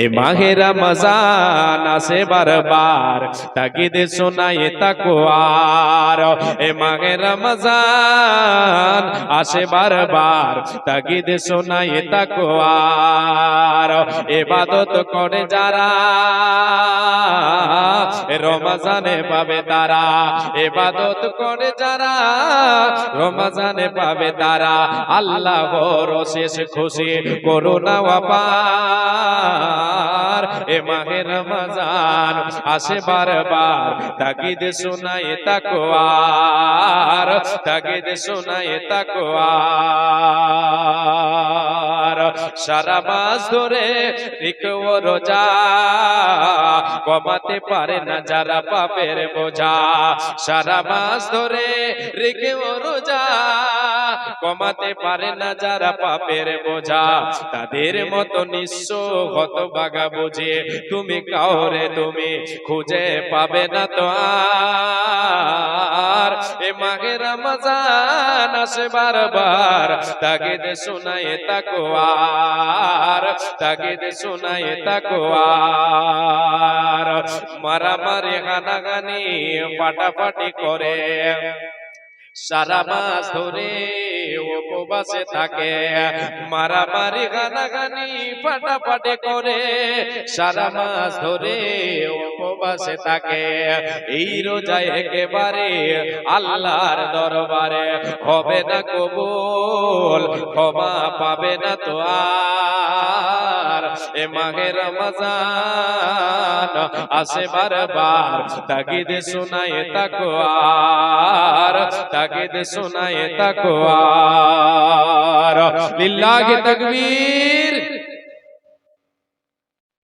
এই মাহে রমজান আসে বারবার, তাগিদ শোনায় তাকওয়ার এ মাহে রমজান আসে বারবার, তাগিদ শোনায় তাকওয়ার ইবাদত করে যারা, রমজানে পাবে তারা। ইবাদত করে যারা, রমজানে পাবে তারা। আল্লাহ শেষ খুশি করুণা অপার এ মাহে রমজান আসে বারবার। তাগিদ শোনায় তাকওয়ার তাগিদ শোনায় তাকওয়ার সারা মাস ধরে রিকো রোজা কমাতে পারে না যারা পাপের বোঝা। সারা মাস ধরে ও রোজা কমাতে পারে না যারা পাপের বোঝা। তাদের মতো নিঃস্ব হত বাগা বুঝে। তুমি কাউরে তুমি খুঁজে পাবে না তো আর। এ মাঘে রমজান আসে বারবার। তাগিদ শোনায় তাকওয়ার তাগিদ শোনায় তাকওয়ার মারামারি হানাগানি ফাটাফাটি করে। সারা মাস ধরে you উপবাসে থাকে মারামারি গানাগানি ফাটাফাটি করে সারা মাস ধরে উপবাসে থাকে। এই রোজায় একেবারে আল্লাহর দরবারে হবে না কবুল ক্ষমা পাবে না তো আর। এ মাঘে রমজান আসে বারবার তাগিদ শোনায় তাকওয়ার তাগিদ শোনায় তাকওয়ার লিল্লাহি তাকবীর